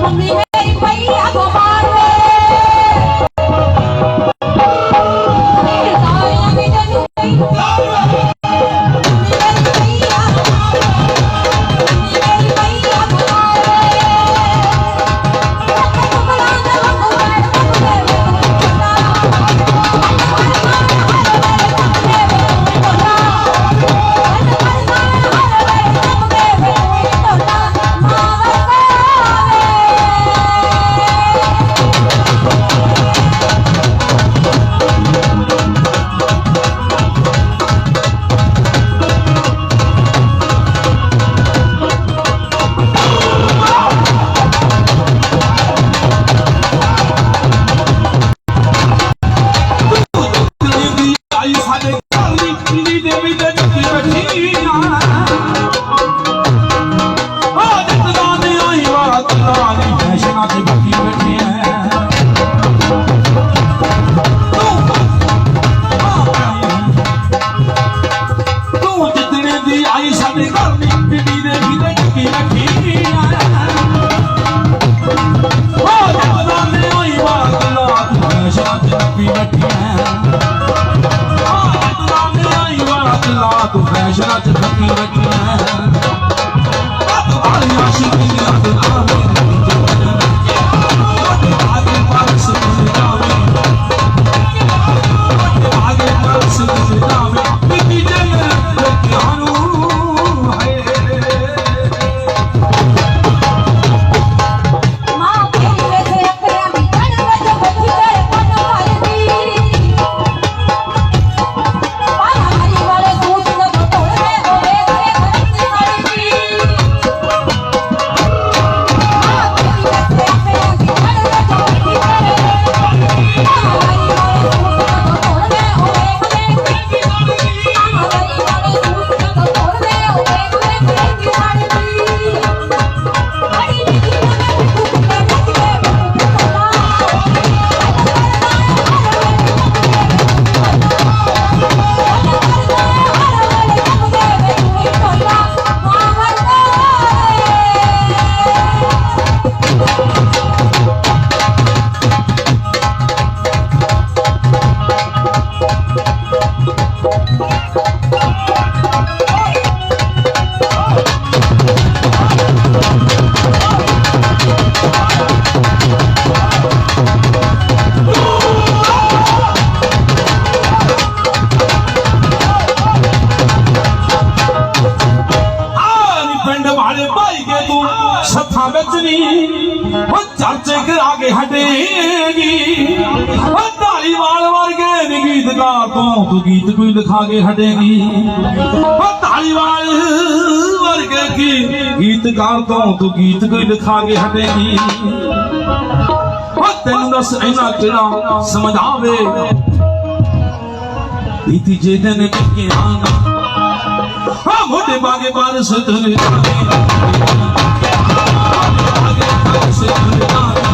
không đi hay quay á ਵਾਤ ਦੀ ਫੈਸ਼ਨਾਂ ਤੇ ਬੱਕੀ ਬੈਠੀ ਐ ਤੂੰ ਜਿੱਤਣੇ ਦੀ ਆਈ ਸਾਡੇ ਘਰ ਦੀ ਪੀੜੀ ਦੇ ਵੀ ਤੇ ਝੁਕੀ ਬੈਠੀ ਆ ਆ ਨੇ ਆਈ ਵਾਤ ਲਾ ਫੈਸ਼ਨਾਂ ਤੇ ਬੱਕੀ ਬੈਠੀ ਐ ਲਾ ਤੂੰ ਫੈਸ਼ਨਾਂ ਚ ਥੱਕੀ ਰੱਖੀ ਐ ਉਹ ਚਰਚੇ ਕਰਾ ਕੇ ਹਟੇਗੀ ਉਹ ਢਾਲੀਵਾਲ ਵਰਗੇ ਨੀ ਗੀਤਕਾਰ ਤੋਂ ਗੀਤ ਕੋਈ ਲਿਖਾ ਕੇ ਹਟੇਗੀ ਉਹ ਢਾਲੀਵਾਲ ਵਰਗੇ ਕੀ ਗੀਤਕਾਰ ਤੋਂ ਤੂੰ ਗੀਤ ਕੋਈ ਲਿਖਾ ਕੇ ਹਟੇਗੀ ਉਹ ਤੈਨੂੰ ਦੱਸ ਇਹਨਾਂ ਕਿਹੜਾ ਸਮਝਾਵੇ ਬੀਤੀ ਜੇ ਦਿਨ ਟਿਕਿਆ ਨਾ। ਮੋਢੇ ਬਾਗੇ ਬਾਰ ਸੁਧਰ Altyazı M.K.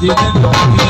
Didn't know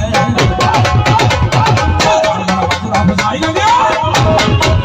Thank you.